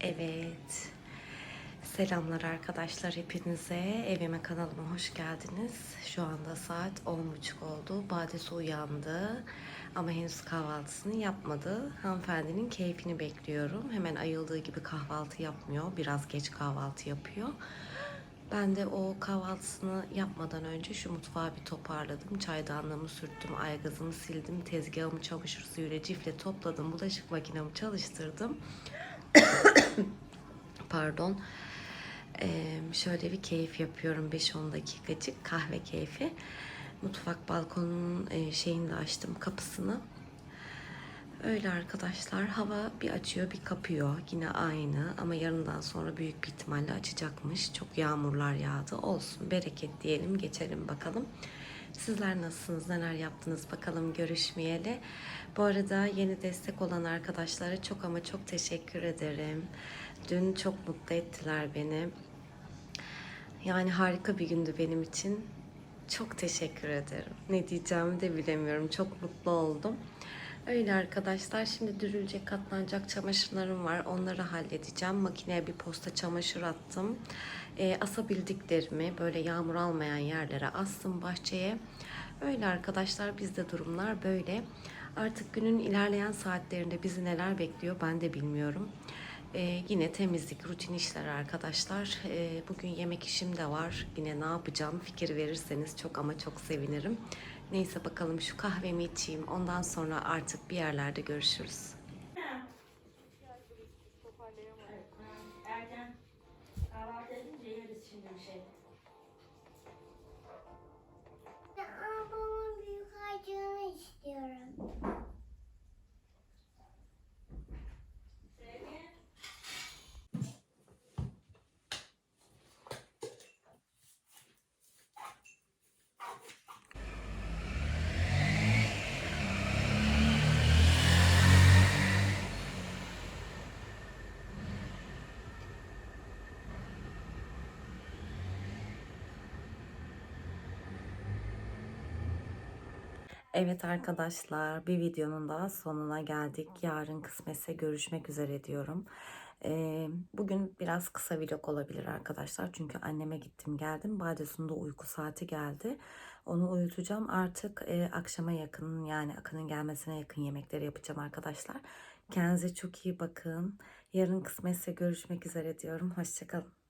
Evet. Selamlar arkadaşlar hepinize. Evime kanalıma hoş geldiniz. Şu anda saat 10.30 oldu. Badesi uyandı ama henüz kahvaltısını yapmadı. Hanımefendinin keyfini bekliyorum. Hemen ayıldığı gibi kahvaltı yapmıyor. Biraz geç kahvaltı yapıyor. Ben de o kahvaltısını yapmadan önce şu mutfağı bir toparladım. Çaydanlığımı sürttüm, aygazımı sildim, tezgahımı çamaşır suyuyla cifle topladım, bulaşık makinemi çalıştırdım. Pardon. Ee, şöyle bir keyif yapıyorum 5-10 dakikacık kahve keyfi. Mutfak balkonunun şeyini de açtım kapısını. Öyle arkadaşlar hava bir açıyor bir kapıyor yine aynı ama yarından sonra büyük bir ihtimalle açacakmış. Çok yağmurlar yağdı olsun bereket diyelim geçelim bakalım. Sizler nasılsınız neler yaptınız bakalım görüşmeyeli. Bu arada yeni destek olan arkadaşlara çok ama çok teşekkür ederim. Dün çok mutlu ettiler beni. Yani harika bir gündü benim için. Çok teşekkür ederim. Ne diyeceğimi de bilemiyorum. Çok mutlu oldum. Öyle arkadaşlar. Şimdi dürülecek, katlanacak çamaşırlarım var. Onları halledeceğim. Makineye bir posta çamaşır attım. E, asabildiklerimi böyle yağmur almayan yerlere astım bahçeye. Öyle arkadaşlar bizde durumlar böyle. Artık günün ilerleyen saatlerinde bizi neler bekliyor ben de bilmiyorum. Ee, yine temizlik, rutin işler arkadaşlar. Ee, bugün yemek işim de var. Yine ne yapacağım fikir verirseniz çok ama çok sevinirim. Neyse bakalım şu kahvemi içeyim. Ondan sonra artık bir yerlerde görüşürüz. Erken kahvaltı edince yeriz şimdi bir şey. Evet arkadaşlar bir videonun daha sonuna geldik. Yarın kısmetse görüşmek üzere diyorum. Ee, bugün biraz kısa vlog olabilir arkadaşlar. Çünkü anneme gittim geldim. Badesun'da uyku saati geldi. Onu uyutacağım. Artık e, akşama yakın yani Akın'ın gelmesine yakın yemekleri yapacağım arkadaşlar. Kendinize çok iyi bakın. Yarın kısmetse görüşmek üzere diyorum. Hoşçakalın.